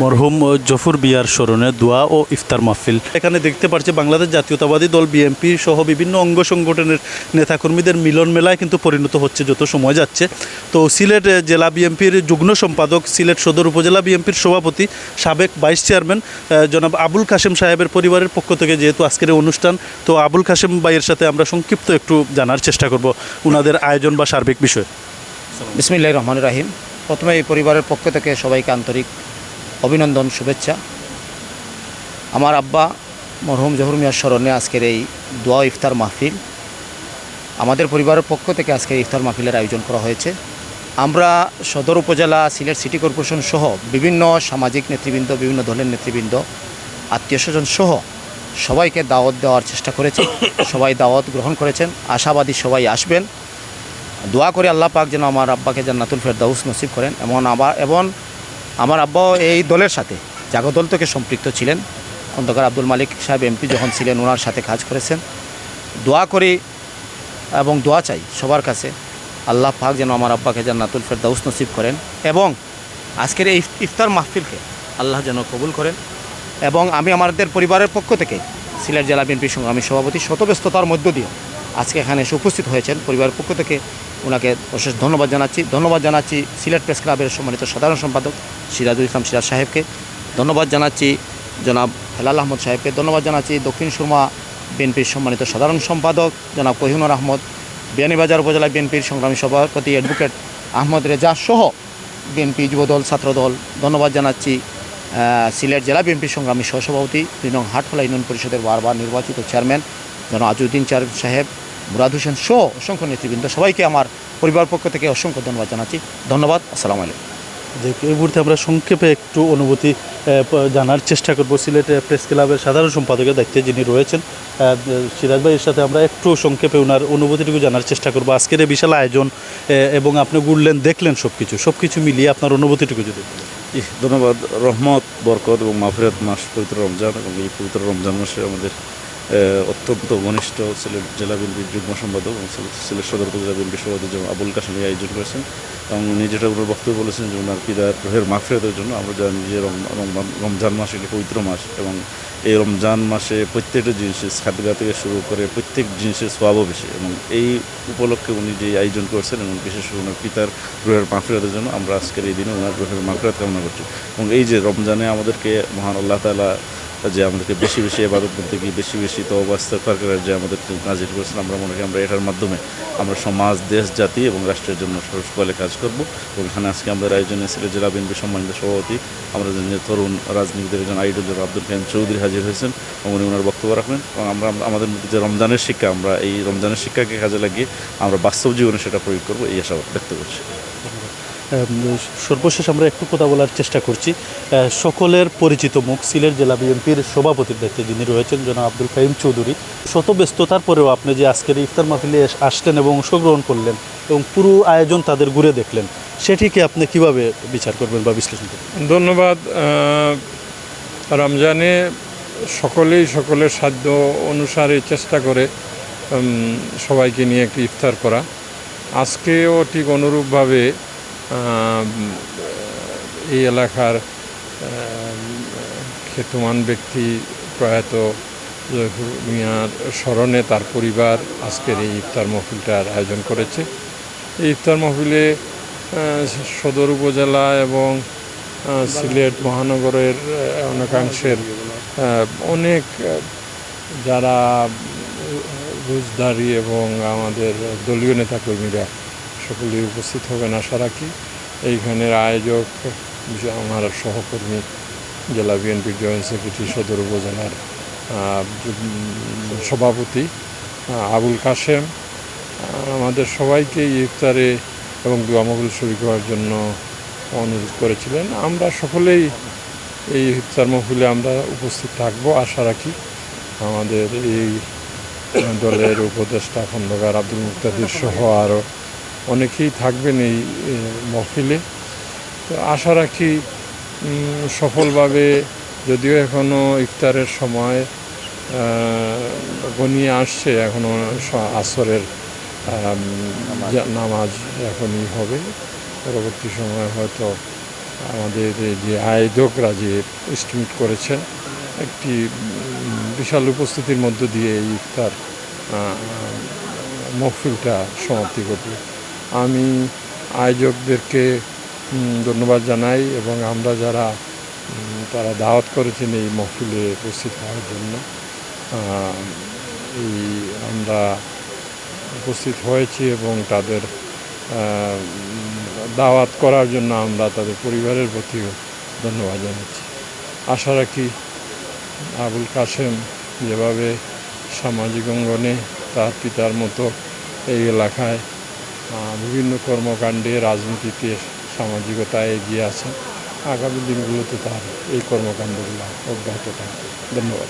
মরহুম জফর বিয়ার স্মরণে দোয়া ও ইফতার মাহফিল। এখানে দেখতে পাচ্ছি বাংলাদেশ জাতীয়তাবাদী দল বিএনপি সহ বিভিন্ন অঙ্গ সংগঠনের নেতাকর্মীদের মিলন মেলায় কিন্তু পরিণত হচ্ছে, যত সময় যাচ্ছে। তো সিলেট জেলা বিএনপির যুগ্ম সম্পাদক, সিলেট সদর উপজেলা বিএনপির সভাপতি, সাবেক ভাইস চেয়ারম্যান জনাব আবুল কাশেম সাহেবের পরিবারের পক্ষ থেকে যেহেতু আজকের অনুষ্ঠান, তো আবুল কাশেম ভাইয়ের সাথে আমরা সংক্ষিপ্ত একটু জানার চেষ্টা করব ওনাদের আয়োজন বা সার্বিক বিষয়। বিসমিল্লাহ রহমান রাহিম। প্রথমে এই পরিবারের পক্ষ থেকে সবাইকে আন্তরিক অভিনন্দন, শুভেচ্ছা। আমার আব্বা মরহুম জহুর মিয়ার স্মরণে আজকের এই দোয়া ইফতার মাহফিল, আমাদের পরিবারের পক্ষ থেকে আজকের ইফতার মাহফিলের আয়োজন করা হয়েছে। আমরা সদর উপজেলা, সিলেট সিটি কর্পোরেশন সহ বিভিন্ন সামাজিক নেতৃবৃন্দ, বিভিন্ন দলের নেতৃবৃন্দ, আত্মীয় স্বজন সহ সবাইকে দাওয়াত দেওয়ার চেষ্টা করেছে। সবাই দাওয়াত গ্রহণ করেছেন। আশাবাদী সবাই আসবেন। দোয়া করে আল্লাহ পাক যেন আমার আব্বাকে যেন জান্নাতুল ফেরদাউস নসিব করেন। এমন আবার এবং আমার আব্বাও এই দলের সাথে। জাগো দল থেকে সম্পৃক্ত ছিলেন। খন্দকার আব্দুল মালিক সাহেব এমপি যখন ছিলেন, ওনার সাথে কাজ করেছেন। দোয়া করি এবং দোয়া চাই সবার কাছে, আল্লাহ পাক যেন আমার আব্বাকে যেন জান্নাতুল ফেরদাউস নসিব করেন এবং আজকের এই ইফতার মাহফিলকে আল্লাহ যেন কবুল করেন এবং আমি আমাদের পরিবারের পক্ষ থেকে সিলেট জেলা বিএনপির সংগ্রামী সভাপতি শতব্যস্ততার মধ্য দিয়ে আজকে এখানে এসে উপস্থিত হয়েছেন। পরিবারের পক্ষ থেকে ওনাকে অশেষ ধন্যবাদ জানাচ্ছি। ধন্যবাদ জানাচ্ছি সিলেট প্রেস ক্লাবের সম্মানিত সাধারণ সম্পাদক সিরাজুল ইসলাম সিরাজ সাহেবকে। ধন্যবাদ জানাচ্ছি জনাব হেলাল আহমদ সাহেবকে। ধন্যবাদ জানাচ্ছি দক্ষিণ সুরমা বিএনপির সম্মানিত সাধারণ সম্পাদক জনাব কহিনুর আহমদ, বিয়ানীবাজার উপজেলা বিএনপির সংগ্রামী সভাপতি অ্যাডভোকেট আহমদ রেজা সহ বিএনপি যুবদল, ছাত্রদল। ধন্যবাদ জানাচ্ছি সিলেট জেলা বিএনপির সংগ্রামী সহসভাপতি, দুই নং হাটখোলা ইউনিয়ন পরিষদের বারবার নির্বাচিত চেয়ারম্যান যেন আজউদ্দিন চার সাহেব। মুরাদ হোসেন সহ অসংখ্য নেতৃবৃন্দ সবাইকে আমার পরিবার পক্ষ থেকে অসংখ্য ধন্যবাদ জানাচ্ছি। ধন্যবাদ আসসালামু আলাইকুম। এই মুহূর্তে আমরা সংক্ষেপে একটু অনুভূতি জানার চেষ্টা করব। সিলেট প্রেস ক্লাবের সাধারণ সম্পাদকের দায়িত্বে যিনি রয়েছেন সিরাজ ভাইয়ের সাথে আমরা একটু সংক্ষেপে ওনার অনুভূতিটুকু জানার চেষ্টা করব। আজকের এই বিশাল আয়োজন এবং আপনি ঘুরলেন দেখলেন সব কিছু সব কিছু মিলিয়ে আপনার অনুভূতিটুকু যদি। ধন্যবাদ। রহমত বরকত এবং মাফিরাত মাস পবিত্র রমজান এবং এই পবিত্র রমজান মাসে আমাদের অত্যন্ত ঘনিষ্ঠ সিলেট জেলা বিএনপির যুগ্ম সম্পাদক এবং সিলেট- সদর উপজেলা বিএনপি সভাপতি যেমন আবুল এই আয়োজন করেছেন। এবং উনি যেটা বক্তব্য বলেছেন যে ওনার পিতার রোহের মাফিরাতের জন্য আমরা জানি যে রম- রম- রমজান মাস একটি পবিত্র মাস এবং এই রমজান মাসে প্রত্যেকটা জিনিসের সাদগা থেকে শুরু করে প্রত্যেক জিনিসের সোয়াবও বেশি এবং এই উপলক্ষে উনি যে আয়োজন করছেন এবং বিশেষ করে ওনার পিতার রোহের মাফিরাতের জন্য আমরা আজকের এই দিনে ওনার রোহের মাফিরাত কামনা করছি। এবং এই যে রমজানে আমাদেরকে মহান আল্লাহ তালা যে আমাদেরকে বেশি বেশি এবাদত গিয়ে বেশি বেশি তবাস্তার করার যে আমাদেরকে নাজির করেছেন, আমরা মনে করি আমরা এটার মাধ্যমে আমরা সমাজ, দেশ, জাতি এবং রাষ্ট্রের জন্য সকলে কাজ করব। এবং এখানে আজকে আমাদের আয়োজনে সিলেট জেলা বিএনপি সম্মানিত সভাপতি আমরা তরুণ রাজনীতিদের একজন আইডল আব্দুল কাইম চৌধুরী হাজির হয়েছেন এবং উনি ওনার বক্তব্য রাখবেন। এবং আমরা আমাদের মধ্যে যে রমজানের শিক্ষা, আমরা এই রমজানের শিক্ষাকে কাজে লাগিয়ে আমরা বাস্তব জীবনে সেটা প্রয়োগ করব, এই আশা ব্যক্ত করছি। সর্বশেষ আমরা একটু কথা বলার চেষ্টা করছি। সকলের পরিচিত মুখ, সিলেট জেলা বিএনপির সভাপতির দায়িত্বে যিনি রয়েছেন, জনাব আব্দুল কাইম চৌধুরী। শত ব্যস্ততার পরেও আপনি যে আজকের ইফতার মাহফিলে আসলেন এবং অংশগ্রহণ করলেন এবং পুরো আয়োজন তাদের ঘুরে দেখলেন, সেটিকে আপনি কীভাবে বিচার করবেন বা বিশ্লেষণ করবেন? ধন্যবাদ। রমজানে সকলেই সকলের সাধ্য অনুসারে চেষ্টা করে সবাইকে নিয়ে একটি ইফতার করা। আজকেও ঠিক অনুরূপভাবে এই এলাকার আহ, খ্যাতমান ব্যক্তি প্রয়াত জয়ফুর মিয়ার স্মরণে তার পরিবার আজকের এই ইফতার মহফিলটার আয়োজন করেছে। এই ইফতার মহফিলে সদর উপজেলা এবং সিলেট মহানগরের অনেকাংশের অনেক যারা রোজদারি এবং আমাদের দলীয় নেতাকর্মীরা সকলেই উপস্থিত হবেন আশা রাখি। এইখানের আয়োজক আমার সহকর্মী জেলা বিএনপির জয়েন্ট সেক্রেটারি সদর উপজেলার সভাপতি আবুল কাশেম। আমাদের সবাইকে ইফতারে এবং দোয়ামগুল শরীর করার জন্য অনুরোধ করেছিলেন। আমরা সকলেই এই ইফতার মহফিলে আমরা উপস্থিত থাকব আশা রাখি। আমাদের এই দলের উপদেষ্টা খন্দকার আব্দুল মুক্তাদির সহ আরও অনেকেই থাকবেন এই মহফিলে। তো আশা রাখি সফলভাবে যদিও এখনও ইফতারের সময় ঘনিয়ে আসছে এখনও আসরের নামাজ। এখনই হবে। পরবর্তী সময় হয়তো আমাদের যে আয়োজকরা যে এস্টিমেট করেছেন একটি বিশাল উপস্থিতির মধ্য দিয়ে এই ইফতার মহফিলটা সমাপ্তি ঘটবে। আমি আয়োজকদেরকে ধন্যবাদ জানাই এবং আমরা যারা তারা দাওয়াত করেছেন এই মহফিলে উপস্থিত হওয়ার জন্য এই আমরা উপস্থিত হয়েছি এবং তাদের দাওয়াত করার জন্য আমরা তাদের পরিবারের প্রতিও ধন্যবাদ জানাচ্ছি। আশা রাখি আবুল কাসেম যেভাবে সামাজিক অঙ্গনে তার পিতার মতো এই এলাকায় বিভিন্ন কর্মকাণ্ডে রাজনীতিতে সামাজিকতায় এগিয়ে আছে। আগামী দিনগুলোতে তার এই কর্মকাণ্ডগুলো অব্যাহত থাকবে। ধন্যবাদ।